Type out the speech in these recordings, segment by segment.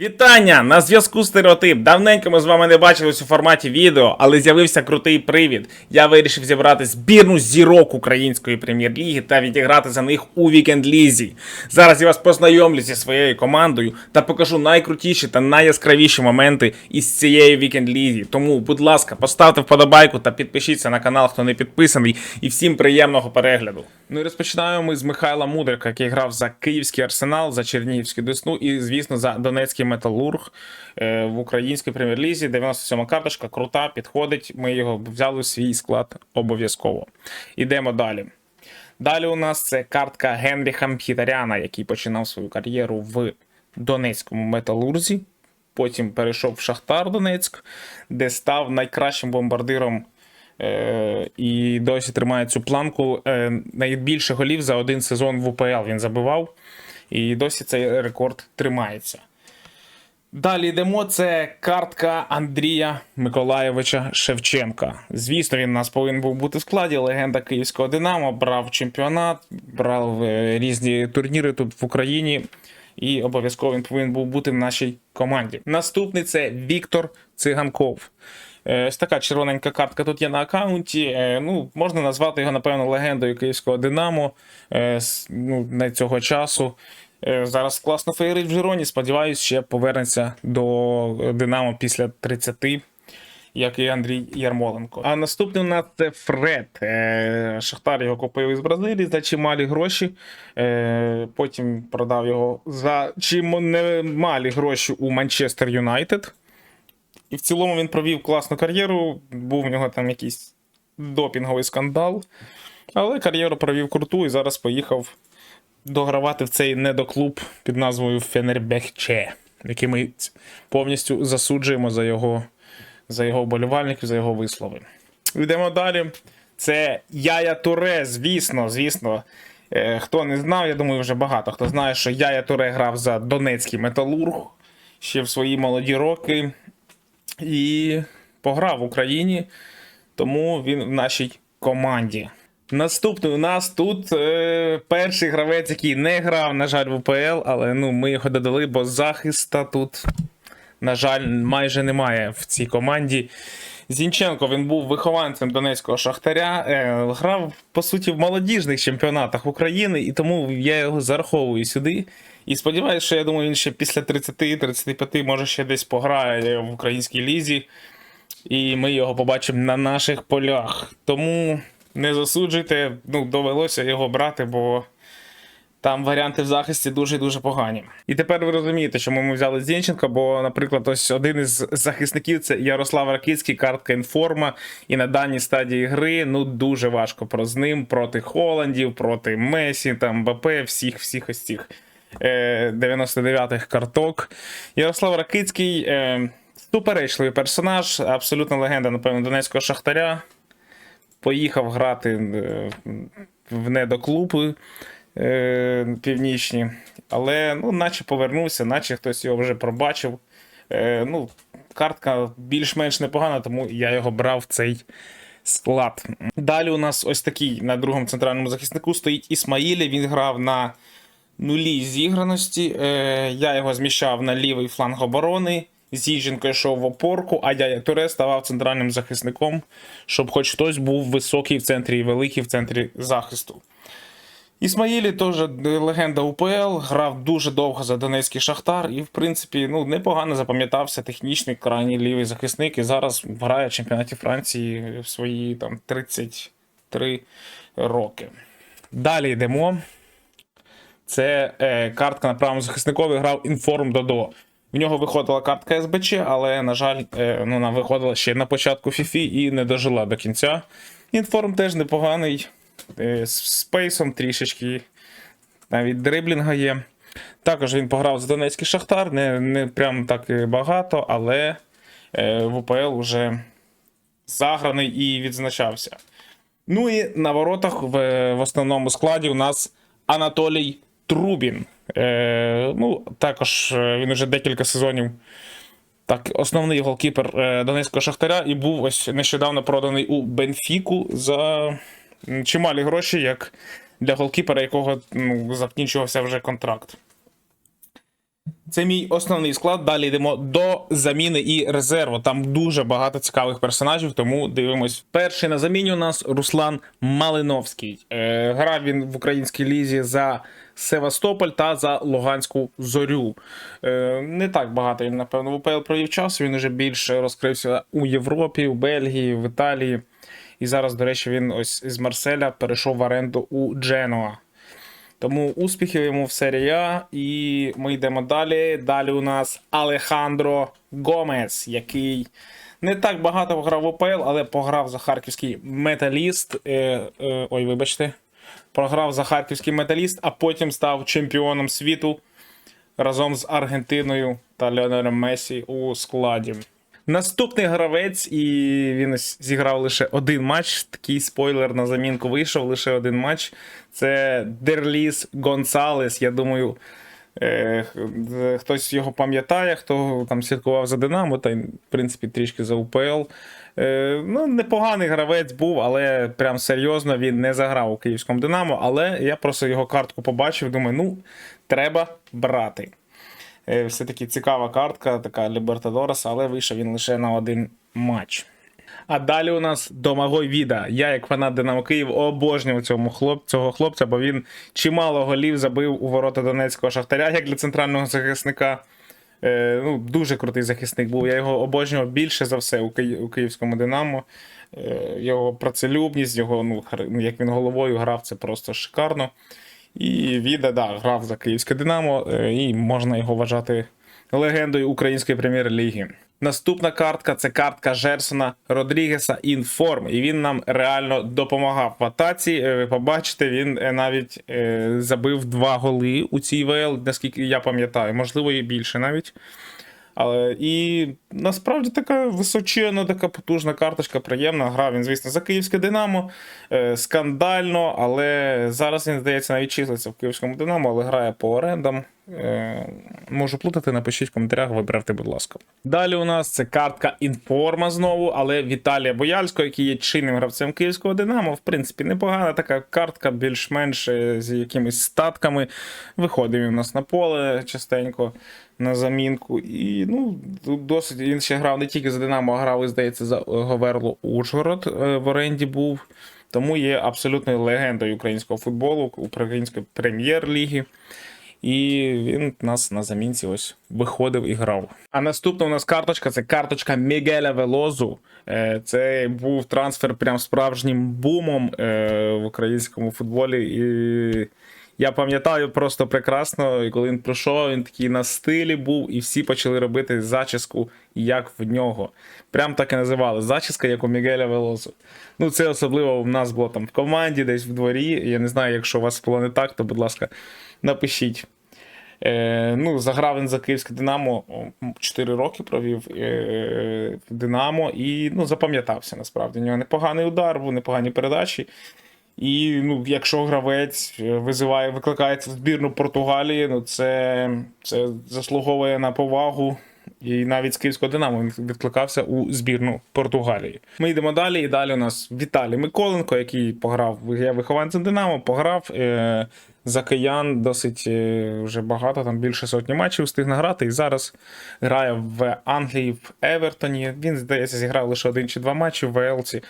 Вітання! На зв'язку стереотип. Давненько ми з вами не бачились у форматі відео, але з'явився крутий привід. Я вирішив зібрати збірну зірок української прем'єр-ліги та відіграти за них у вікенд-лізі. Зараз я вас познайомлю зі своєю командою та покажу найкрутіші та найяскравіші моменти із цієї вікенд-лізі. Тому, будь ласка, поставте вподобайку та підпишіться на канал, хто не підписаний, і всім приємного перегляду. Ну і розпочинаємо ми з Михайла Мудрика, який грав за Київський арсенал, за Чернігівську Десну і, звісно, за Донецький металург е, в українській прем'єр-лізі. 97 карточка, крута, підходить. Ми його взяли у свій склад обов'язково. Ідемо далі. Далі у нас це картка Генріха Мхітаряна, який починав свою кар'єру в Донецькому металурзі. Потім перейшов в Шахтар Донецьк, де став найкращим бомбардиром е, і досі тримає цю планку. Е, найбільше голів за один сезон в УПЛ він забивав, і досі цей рекорд тримається. Далі йдемо. Це картка Андрія Миколаєвича Шевченка. Звісно, він у нас повинен був бути в складі. Легенда київського Динамо, брав чемпіонат, брав е, різні турніри тут в Україні. І обов'язково він повинен був бути в нашій команді. Наступний це Віктор Циганков. Е, Ось така червоненька картка тут є на аккаунті. Е, Ну, можна назвати його, напевно, легендою київського Динамо ну, на цього часу. Е, Зараз класно феєрить в Жироні. Сподіваюсь, ще повернеться до Динамо після 30, як і Андрій Ярмоленко. А наступний у нас це Фред. Е, Шахтар його купив із Бразилії за чималі гроші. Е, Потім продав його за чималі гроші у Манчестер Юнайтед. І в цілому він провів класну кар'єру. Був в нього там якийсь допінговий скандал. Але кар'єру провів круту і зараз поїхав догравати в цей недоклуб під назвою Фенербехче, який ми повністю засуджуємо за його, за його вболівальників, за його вислови. Йдемо далі. Це Яя Туре, звісно, звісно. Е, Хто не знав, я думаю, вже багато хто знає, що Яя Туре грав за Донецький металург ще в свої молоді роки і пограв в Україні, тому він в нашій команді. Наступний у нас тут е, перший гравець, який не грав, на жаль, в УПЛ, але ну, ми його додали, бо захиста тут, на жаль, майже немає в цій команді. Зінченко він був вихованцем Донецького Шахтаря, е, грав по суті в молодіжних чемпіонатах України, і тому я його зараховую сюди. І сподіваюся, що я думаю, він ще після 30-35 може ще десь пограє в українській лізі, і ми його побачимо на наших полях. Тому не засуджуйте, ну, довелося його брати, бо там варіанти в захисті дуже-дуже погані. І тепер ви розумієте, чому ми взяли Зінченка, бо, наприклад, ось один із захисників це Ярослав Ракицький, картка інформа. І на даній стадії гри ну дуже важко про з ним проти Холандів, проти Месі, там БП, всіх, всіх ось цих е, 99-х карток. Ярослав Ракицький. Е, Суперечливий персонаж, абсолютно легенда, напевно, Донецького Шахтаря. Поїхав грати е, в недоклуби е, північні, але ну, наче повернувся, наче хтось його вже пробачив. Е, ну, картка більш-менш непогана, тому я його брав в цей склад. Далі у нас ось такий на другому центральному захиснику стоїть Ісмаїлі. Він грав на нулі зіграності. Е, я його зміщав на лівий фланг оборони. Зіженко йшов в опорку, а я Туре ставав центральним захисником, щоб хоч хтось був високий в центрі і великий в центрі захисту. Ісмаїлі теж легенда УПЛ, грав дуже довго за Донецький Шахтар і, в принципі, ну, непогано запам'ятався технічний крайній лівий захисник. І зараз грає в чемпіонаті Франції в свої там 33 роки. Далі йдемо. Це е, картка на правому захисникові грав Інформ Додо. В нього виходила картка СБЧ, але, на жаль, е, ну, виходила ще на початку Фіфі і не дожила до кінця. Інформ теж непоганий. е, З спейсом трішечки. Навіть дриблінга є. Також він пограв за Донецький Шахтар, не, не прям так багато, але е, в УПЛ вже заграний і відзначався. Ну і на воротах в, в основному складі у нас Анатолій Трубін. Е, ну, також е, він вже декілька сезонів. Так, основний голкіпер е, Донецького Шахтаря і був ось нещодавно проданий у Бенфіку за чималі гроші, як для голкіпера, якого ну, закінчувався вже контракт. Це мій основний склад. Далі йдемо до заміни і резерву. Там дуже багато цікавих персонажів, тому дивимось. Перший на заміні у нас Руслан Малиновський. Е, грав він в українській лізі за Севастополь та за Луганську зорю. Е, не так багато він, напевно, в УПЛ провів часу. Він вже більше розкрився у Європі, у Бельгії, в Італії. І зараз, до речі, він ось з Марселя перейшов в оренду у Дженуа. Тому успіхів йому в серії А. І ми йдемо далі. Далі у нас Алехандро Гомес, який не так багато грав в ОПЛ, але пограв за харківський металіст. Е, е, ой, вибачте. Програв за харківський металіст, а потім став чемпіоном світу разом з Аргентиною та Леонелем Месі у складі. Наступний гравець, і він зіграв лише один матч. Такий спойлер на замінку вийшов лише один матч. Це Дерліс Гонсалес. Я думаю, е, хтось його пам'ятає, хто там слідкував за Динамо, та в принципі, трішки за УПЛ. Е, ну, непоганий гравець був, але прям серйозно він не заграв у київському Динамо. Але я просто його картку побачив. Думаю, ну, треба брати. Е, Все-таки цікава картка, така Лібертадорес, але вийшов він лише на один матч. А далі у нас Домагой Віда. Я, як фанат Динамо Київ, обожнював цьому хлоп, цього хлопця, бо він чимало голів забив у ворота Донецького Шахтаря, як для центрального захисника. Е, ну, дуже крутий захисник був. Я його обожнював більше за все у, Ки у київському Динамо. Е, його працелюбність, його, ну, ну, як він головою грав, це просто шикарно. І Віда, да, грав за київське Динамо, е, і можна його вважати легендою української прем'єр-ліги. Наступна картка це картка Жерсона Родрігеса Інформ. І він нам реально допомагав в атаці. Е, Ви побачите, він е, навіть е, забив два голи у цій ВЛ, наскільки я пам'ятаю, можливо, і більше навіть. Але і насправді така височена, така потужна карточка, приємна. Грав він, звісно, за київське Динамо. Е, скандально, але зараз він, здається, навіть числиться в київському Динамо, але грає по орендам. Е, можу плутати, напишіть в коментарях, вибрати, будь ласка. Далі у нас це картка інформа знову, але Віталія Бояльського, який є чинним гравцем київського Динамо. В принципі, непогана така картка, більш-менш е, з якимись статками. Виходив він у нас на поле частенько на замінку. І ну, досить він ще грав не тільки за Динамо, а грав, і, здається, за Говерло Ужгород е, в оренді був. Тому є абсолютною легендою українського футболу, української прем'єр-ліги. І він нас на замінці ось виходив і грав. А наступна у нас карточка це карточка Мігеля Велозу. Е, Це був трансфер прям справжнім бумом е, в українському футболі. І я пам'ятаю просто прекрасно, і коли він прийшов, він такий на стилі був, і всі почали робити зачіску, як в нього. Прям так і називали зачіска, як у Мігеля Велозу. Ну, це особливо в нас було там в команді, десь в дворі. Я не знаю, якщо у вас було не так, то, будь ласка, напишіть. Е, ну, заграв він за київське Динамо 4 роки провів е, в Динамо і ну, запам'ятався насправді. У нього непоганий удар, був непогані передачі. І ну, якщо гравець е, визиває, викликається в збірну Португалії, ну це, це заслуговує на повагу. І навіть з київського Динамо він відкликався у збірну Португалії. Ми йдемо далі, і далі у нас Віталій Миколенко, який пограв, я вихованцем Динамо, пограв е, за киян досить е, вже багато, там більше сотні матчів встиг награти. І зараз грає в Англії в Евертоні. Він, здається, зіграв лише один чи два матчі в Велсі.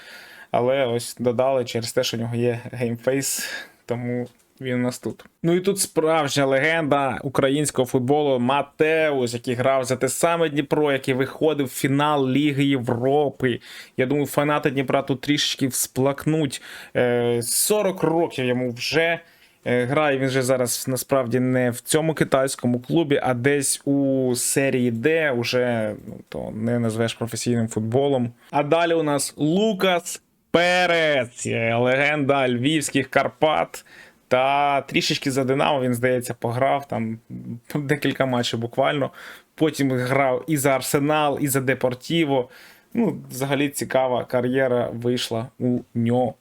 Але ось додали через те, що у нього є геймфейс, тому він у нас тут. Ну і тут справжня легенда українського футболу Матеус, який грав за те саме Дніпро, який виходив в фінал Ліги Європи. Я думаю, фанати Дніпра тут трішечки всплакнуть. Е, 40 років йому вже. Е, Грає він же зараз насправді не в цьому китайському клубі, а десь у серії Д, уже ну, то не назвеш професійним футболом. А далі у нас Лукас Перець, е, легенда львівських Карпат. Та трішечки за Динамо він, здається, пограв там декілька матчів буквально. Потім грав і за Арсенал, і за Депортіво. Ну, взагалі цікава кар'єра вийшла у нього.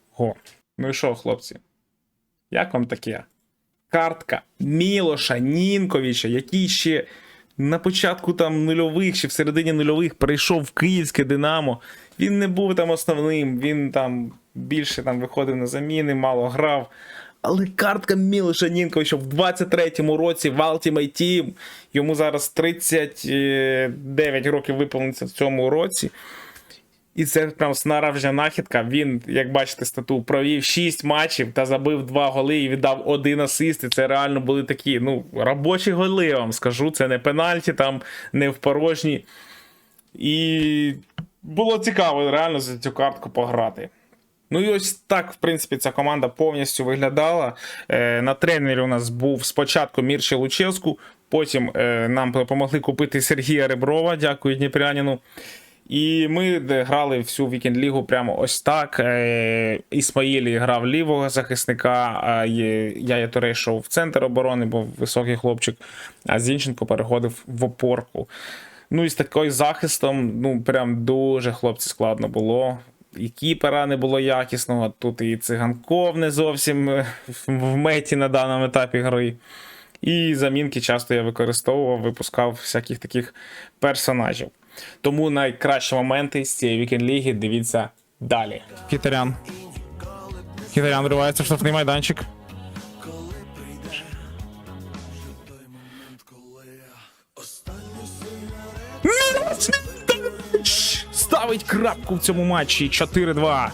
Ну і що, хлопці? Як вам таке? Картка Мілоша Нінковича, який ще на початку там нульових чи в середині нульових прийшов в київське Динамо. Він не був там основним, він там більше там виходив на заміни, мало грав. Але картка Мілоша Нінковича в 23-му році в Ultimate Team. Йому зараз 39 років виповниться в цьому році. І це прям снаражня нахідка. Він, як бачите, стату провів 6 матчів та забив 2 голи і віддав один асист. І це реально були такі, ну, робочі голи, я вам скажу. Це не пенальті, там не в порожні. І було цікаво реально за цю картку пограти. Ну і ось так, в принципі, ця команда повністю виглядала. Е, на тренері у нас був спочатку Мірчі Луческу, потім е, нам допомогли купити Сергія Реброва, дякую Дніпрянину. І ми грали всю вікенд-лігу прямо ось так. Е, Ісмаїлі грав лівого захисника, є- Яя йшов в центр оборони, бо високий хлопчик, а Зінченко переходив в опорку. Ну і з таким захистом, ну прям дуже хлопці складно було. І кіпера не було якісного, тут і циганков не зовсім е, в меті на даному етапі гри. І замінки часто я використовував, випускав всяких таких персонажів. Тому найкращі моменти з цієї вікенд-ліги дивіться далі. Кітарян. Кітарян вривається в штрафний майданчик. Ставить крапку в цьому матчі 4-2.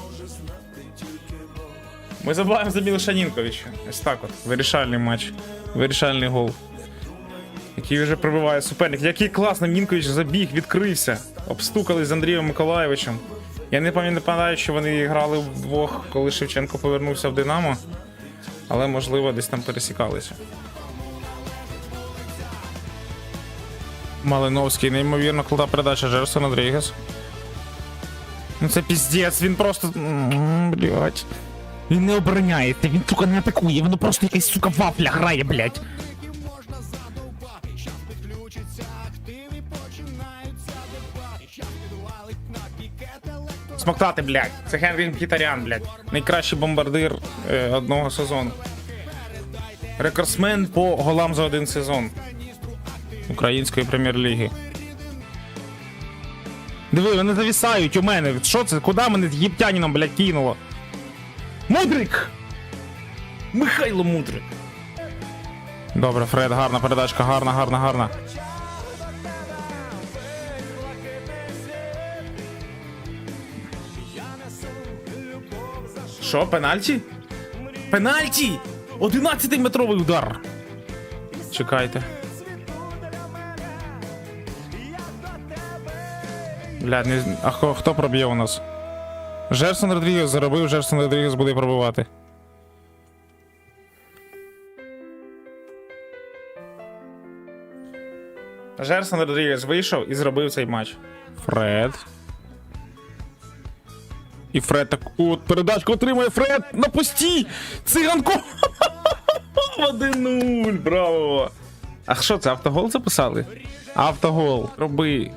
Ми забуваємо за Мілоша Нінковича. Ось так от. Вирішальний матч. Вирішальний гол. Який вже пробиває суперник. Який класно Нінкович забіг, відкрився. Обстукали з Андрієм Миколаєвичем. Я не пам'ятаю, що вони грали вдвох, коли Шевченко повернувся в Динамо. Але можливо десь там пересікалися. Малиновський, неймовірно крута передача Жерсон Родрігес. Ну це піздець, він просто. Блять. Він не обороняється, він, сука, не атакує, воно просто якась, сука, вафля грає, блять. Смоктати, блядь. Це Генрі Мхітарян, блядь. Найкращий бомбардир е, одного сезону. Рекордсмен по голам за один сезон Української прем'єр-ліги. Диви, вони завісають у мене. Що це? Куди мене з єптяніном, блядь, кинуло? Мудрик! Михайло Мудрик. Добре, Фред, гарна передачка, гарна, гарна, гарна. Що, пенальті? Пенальті! 11-метровий удар. Чекайте. Блядь, не... а хто, хто проб'є у нас? Жерсон Родрігес заробив, Жерсон Родрігес буде пробивати. Жерсон Родрігес вийшов і зробив цей матч. Фред. І Фред так. От передачку отримує Фред на пусті! Циганко! 1-0, браво! А що це, автогол записали? Автогол. Роби.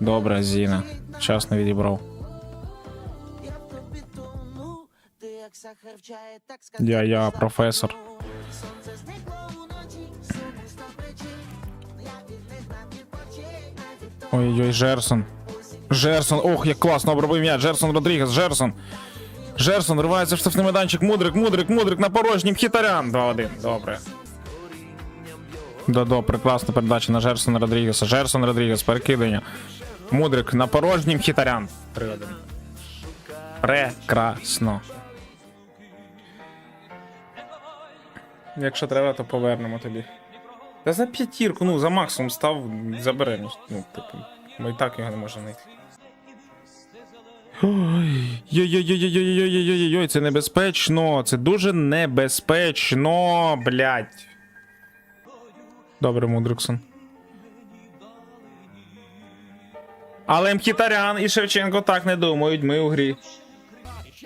Добре, Зіна. Вчасно відібрав. Я. Я, я, професор. Ой-ой, Жерсон. Жерсон, ох, як класно обробив м'яч. Жерсон Родрігес, Жерсон. Жерсон ривається в штрафний майданчик. Мудрик, Мудрик, Мудрик на порожнім. Хітарян. 2-1. Добре. Додо, прекрасна передача на Жерсона Родрігеса. Жерсон Родрігес, перекидання. Мудрик на порожнім. Хітарян. 3-1. Прекрасно. Якщо треба, то повернемо тобі. Та за п'ятірку, ну за максимум став, заберемо. Ну, типу, ми і так його не можемо знайти. Ой, Йой-йой-йой-йой-йой-йой-йой, це небезпечно, це дуже небезпечно, блядь. Добре, Мудриксон. Але Мхітарян і Шевченко так не думають, ми у грі.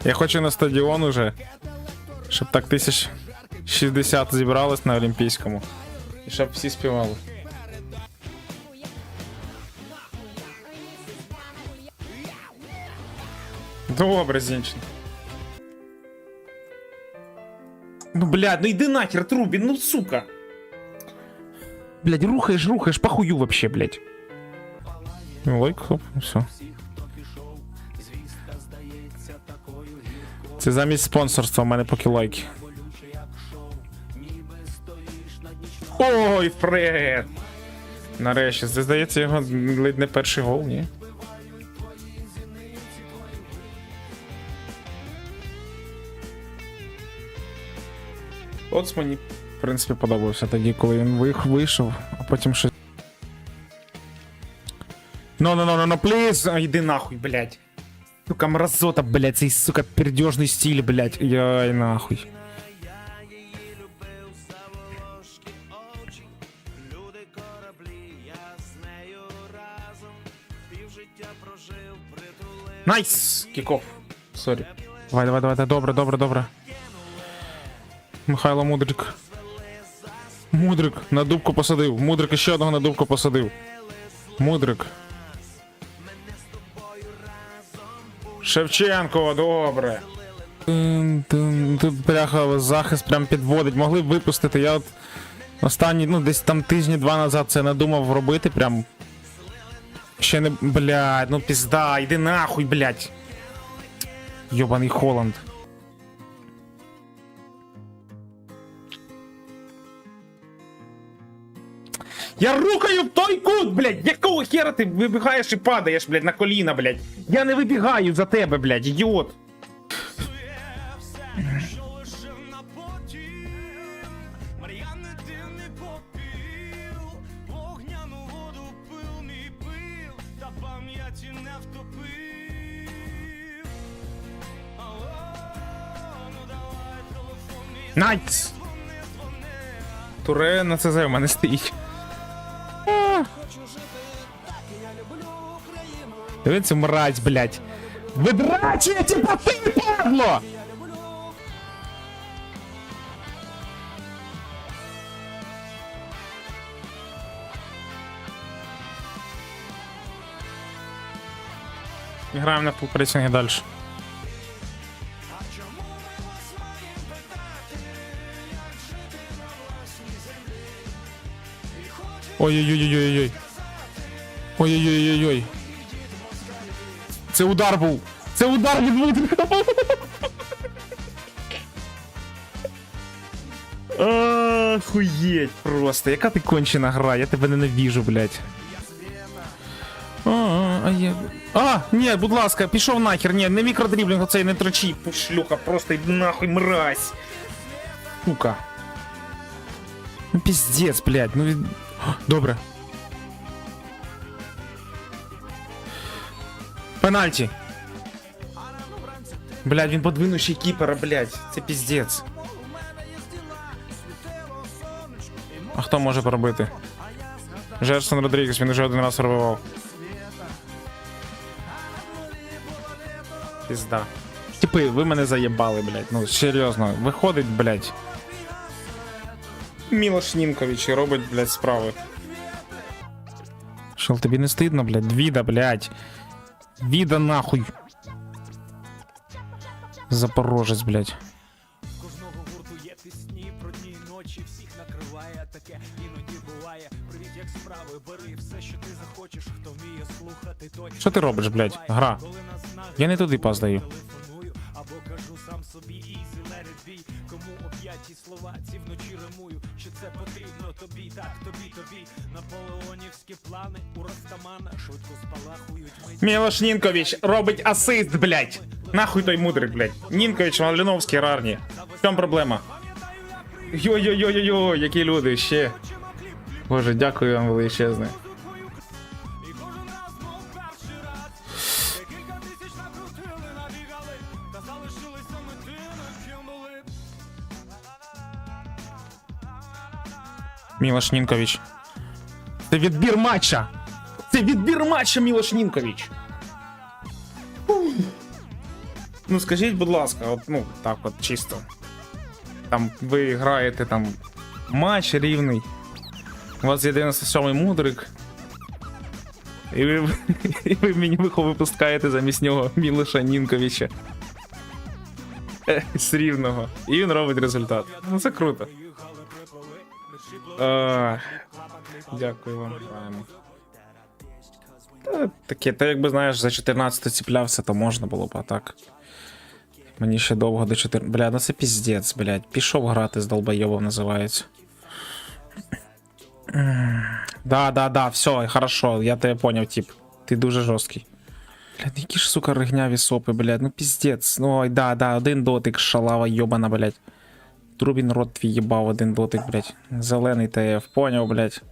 Я хочу на стадіон уже, щоб так тисяч 60 зібралось на Олімпійському. І щоб всі співали. Ну, Добре, Зінченко. Ну, блядь, ну иди нахер, трубин, ну сука. Блядь, рухаешь, рухаешь, похую вообще, блядь. Ну, лайк, хоп, ну, все. Це замість спонсорства у мене поки лайки. Ой, Фред! Нарешті, здається, його ледь не перший гол, ні? От мені, в принципі, подобався тоді, коли він вих- вийшов, а потім щось. Ну, ну, ну, ну, ну, пліз! А, йди нахуй, блядь. Сука, мразота, блядь, цей, сука, пердежний стиль, блядь. Яй, нахуй. Найс! Кіков. Сорі. Давай, давай, давай, давай, добре, добре, добре. Михайло Мудрик. Мудрик на дубку посадив. Мудрик ще одного на дубку посадив. Мудрик. Шевченко, добре. Тут бляха захист прям підводить. Могли б випустити. Я от останні, ну, десь там тижні два назад це надумав робити. Прям. Ще не. Блядь, ну пізда, йди нахуй, блядь. Йобаний Холланд. Я рухаю в той кут, блядь! Якого хера ти вибігаєш і падаєш, блядь, на коліна, блядь? Я не вибігаю за тебе, блядь, ідіот. Найс! Туре на ЦЗ в мене стоїть. Дивіться, мразь, блядь. Видрачує ті пати, падло! Граємо на фулпресінгі далі. Ой-ой-ой-ой-ой. Ой-ой-ой-ой-ой. Це удар був. Це удар від Мудрика. Охуєть просто. Яка ти кончена гра, я тебе ненавіжу, блядь. А, а, я... а, ні, будь ласка, пішов нахер, ні, не мікродріблінг оцей не трочи, шлюха, просто йди нахуй, мразь. Сука. Ну пиздец, блядь, ну. Добре. Пенальті. Блядь, він подвинув ще й кіпера, блядь. Це піздець. А хто може пробити? Жерсон Родрігес, він уже один раз пробивав. Пізда. Типи, ви мене заєбали, блядь. Ну, серйозно, виходить, блядь. Мілош Німкович і робить, блядь, справи. Шел, тобі не стидно, блядь? Віда, блядь. Віда нахуй. Запорожець, блядь. Кожного гурту є пісні про дні і ночі, всіх накриває таке, іноді буває. Привіт, як справи, бери все, що ти захочеш, хто вміє слухати, той Що ти робиш, блядь? Гра. Я не туди пас даю. Мілош Нінкович робить асист, блядь. Нахуй той мудрик, блядь. Нінкович, Малиновський, рарні. В чому проблема? Йо-йо-йо-йо-йо, які люди, ще. Боже, дякую вам величезне. Мілош Нінкович. Це відбір матча! Це відбір матча, Мілош Нінкович! Ну скажіть, будь ласка, от, ну, так от чисто. Там ви граєте там матч рівний. У вас є 97-й мудрик. І ви, і ви мені випускаєте замість нього Мілоша Нінковича. Е, З рівного. І він робить результат. Ну це круто. А, Дякую вам, пані. Та, таке, та якби знаєш, за 14 ціплявся, то можна було б, а так. Мені ще довго до 14. Бля, ну це піздець, блядь. Пішов грати з долбойобом називається. Да, да, да, все, хорошо, я тебе поняв, тип. Ти дуже жорсткий. Блядь, які ж, сука, ригняві сопи, блядь, ну піздець. Ну, ой, да, да, один дотик, шалава йобана, блядь. Трубін рот твій їбав один дотик, блядь. Зелений ТФ, поняв, блядь.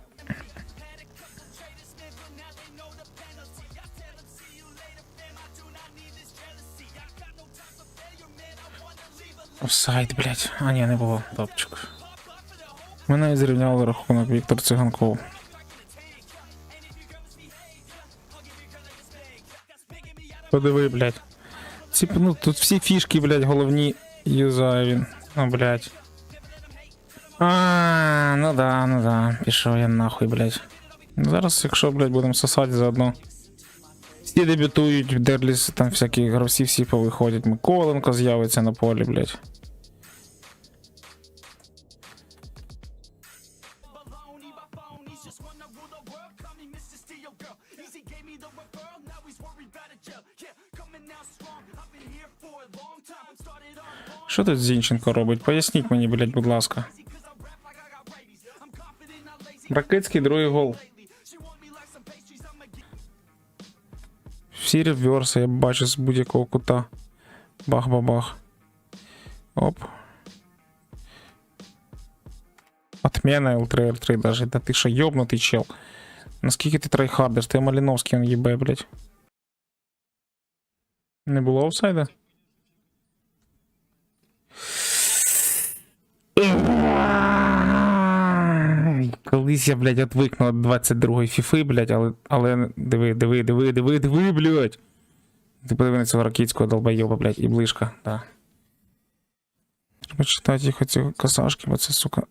Офсайд, блядь. А ні, не було. Топчик. Навіть зрівняли рахунок Віктор Циганков. Подиви, блядь. Ці, ну, тут всі фішки, блядь, головні юзає він. Ну, блядь. А, ну да, ну да. Пішов я нахуй, блядь. Зараз, якщо, блядь, будемо сосати заодно. Всі дебютують, в Дерліс, там всякі гравці всі повиходять. Миколенко з'явиться на полі, блядь. Що тут Зінченко робить? Поясніть мені, блядь, будь ласка. Ракицький другий гол. Всі реверси я бачу з будь-якого кута. Бах-бабах. Оп. Отмена L3 R3 даже. Да ти що, йобнутий чел. Наскільки ти трайхардиш? Ти Маліновський он їбе, блядь. Не було офсайда? Колись я, блядь, отвикну від 22-ї фіфи, блядь, але, але диви, диви, диви, диви, диви, блядь. Ти подиви на цього ракітського долбойоба, блядь, і ближка, да. Треба читати їх оці косашки, бо це, сука.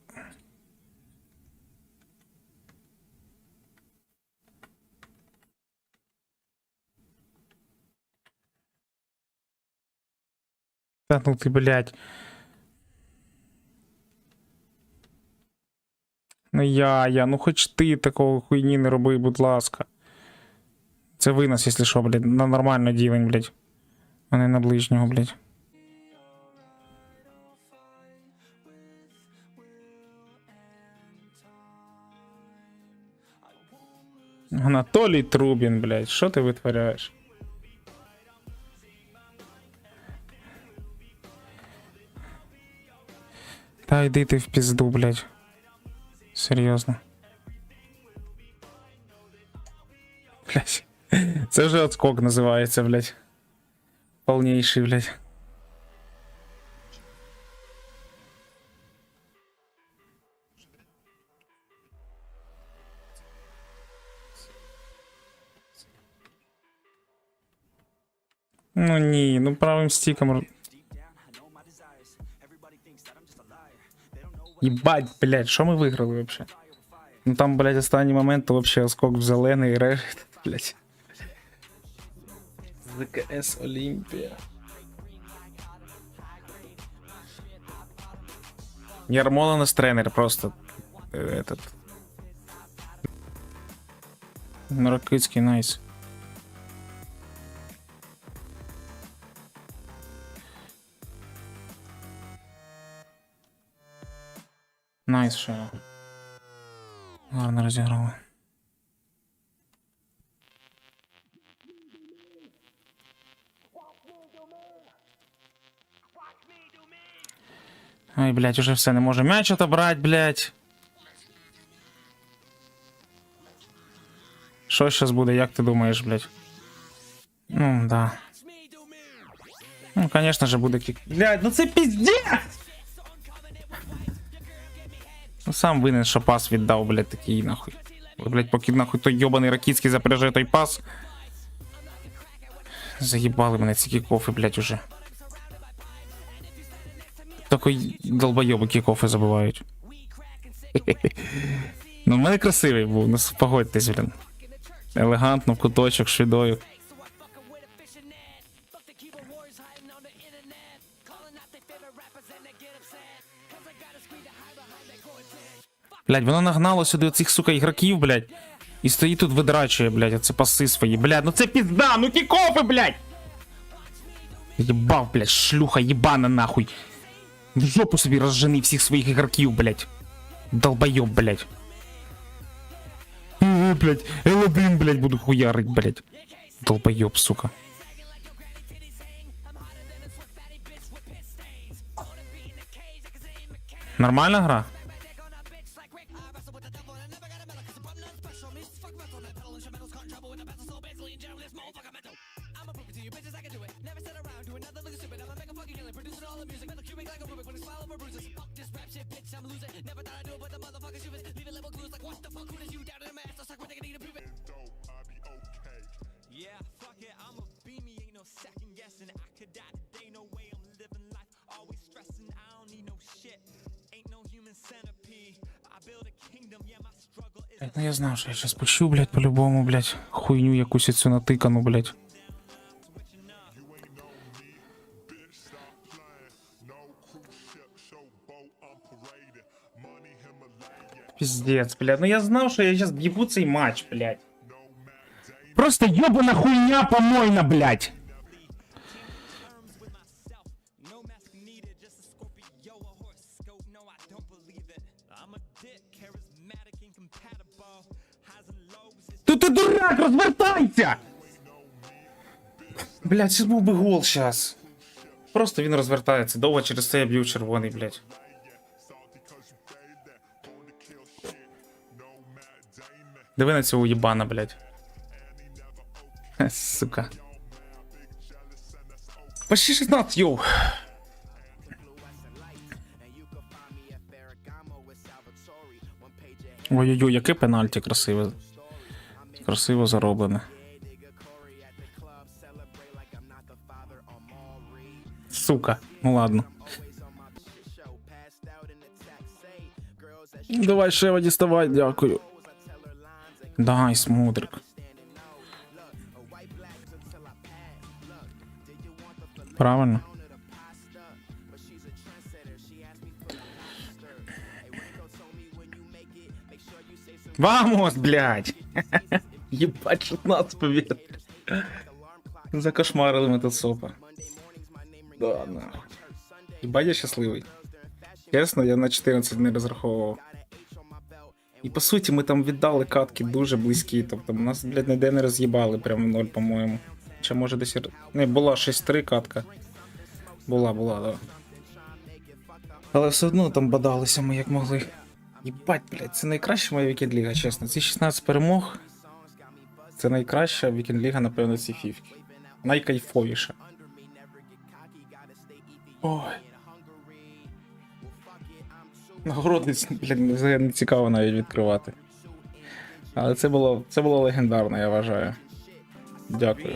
Та ну ти, блядь. Ну я, я, ну хоч ти такого хуйні не роби, будь ласка. Це винос, якщо що, блядь, на нормально дівень, блядь. А не на ближнього, блядь. Анатолій Трубін, блядь, що ти витворяєш? Та йди ти в пізду, блядь. Серйозно. Блядь. Це вже отскок називається, блядь. Полнейший, блядь. Ну ні, ну правим стиком. Ебать, блядь, що ми виграли вообще? Ну там, блядь, останній момент, то вообще оскок в зелений решт, блядь. ЗКС Олімпія. Ярмола нас тренер просто. э, Этот. Ракицький, найс. Найс, ще. Гарно розіграли. Ой, блядь, уже все, не може м'яч отобрать, блядь. Що зараз буде, як ти думаєш, блядь? Ну, да. Ну, конечно же, буде кік. Блядь, ну це пиздец! Сам винен, що пас віддав, блядь, такий нахуй. Блядь, поки нахуй той йобаний ракітський запряже той пас. Заїбали мене ці кікофи, блядь, уже. Такий долбойоби кікофи забувають. Ну, в мене красивий був, ну погодьтесь, блін. Елегантно, в куточок, швидою. Блядь, воно нагнало сюди оцих, сука, ігроків, блядь. І стоїть тут видрачує, блядь, оце паси свої. Блядь, ну це пізда, ну кікофи, блядь! Єбав, блядь, шлюха, єбана нахуй. В жопу собі розжени всіх своїх ігроків, блядь. Долбойоб, блядь. Е, блядь, L1, блядь, буду хуярить, блядь. Долбоёб, сука. Нормальна гра? bitches, I can do it. Never sit around doing nothing looking stupid. I'm a mega fucking alien, producing all the music. Metal cubic like a Rubik when it's smile over bruises. Fuck this rap shit, bitch, I'm losing. Never thought I'd do it, but the motherfuckers you Leaving level clues like, what the fuck, who did you down in my ass? I'll suck my dick and need a prove it. It's dope, I be okay. Yeah, fuck it, I'ma be me, ain't no second guessing. I could die today, no way I'm living life. Always stressing, I don't need no shit. Ain't no human centipede. I build a kingdom, yeah, my struggle is. Это я знал, что я сейчас пущу, блядь, по-любому, блядь. Хуйню я кусицу натыкану, блядь. Пиздец, блядь. Ну я знав, що я сейчас б'єбу цей матч, блядь. Просто ёбана хуйня помойна, блядь. No mask needed, just a Scorpio, a horoscope. No, I don't believe it. I'm a dick, charismatic, incompatible. Highs and lows, it's Тут ти дурак, розвертайся! Блядь, це був би гол щас. Просто він розвертається. Довго через це я б'ю червоний, блядь. Диви на цього уєбана, блядь. Сука. Почти 16, йоу. Ой-ой-ой, яке пенальті красиве. Красиво зароблене. Сука, ну ладно. Давай Шева діставай, дякую. Дай, смудрик. Правильно. Вамос, блядь! Ебать, 16 побед. Закошмарили ми тут сопа. Да, нахуй. Ебать, я щасливий. Чесно, я на 14 не розраховував. І по суті, ми там віддали катки дуже близькі. Тобто нас, блядь, ніде не роз'їбали, прямо в ноль, по-моєму. Чи може десь. Не, була 6-3 катка. Була, була, да. Але все одно там бадалися ми як могли. Єбать, блядь, це найкраща моя вікенд-ліга, чесно. Ці 16 перемог. Це найкраща вікенд-ліга, напевно, ці фівки. Найкайфовіша. Ой. Нагородниць, блін, не цікаво навіть відкривати. Але це було, це було легендарно, я вважаю. Дякую.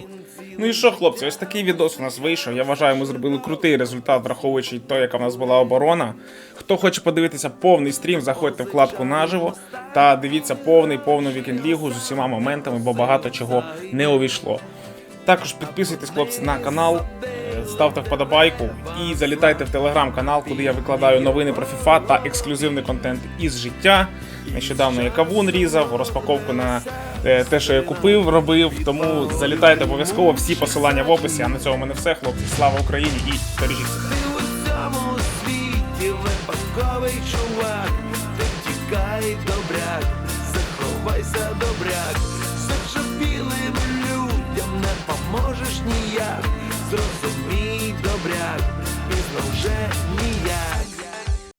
Ну і що, хлопці, ось такий відос у нас вийшов. Я вважаю, ми зробили крутий результат, враховуючи те, яка в нас була оборона. Хто хоче подивитися повний стрім, заходьте в вкладку наживо та дивіться повний повну вікенд-лігу з усіма моментами, бо багато чого не увійшло. Також підписуйтесь, хлопці, на канал, ставте вподобайку і залітайте в телеграм-канал, куди я викладаю новини про FIFA та ексклюзивний контент із життя. Нещодавно я кавун різав, розпаковку на е, те, що я купив, робив. Тому залітайте обов'язково. Всі посилання в описі. А на цьому мене все, хлопці. Слава Україні і бережіть себе. Випадковий чувак, ти добряк, заховайся добряк, зачепілим людям не поможеш ніяк, зрозумій добряк, пізно вже ніяк.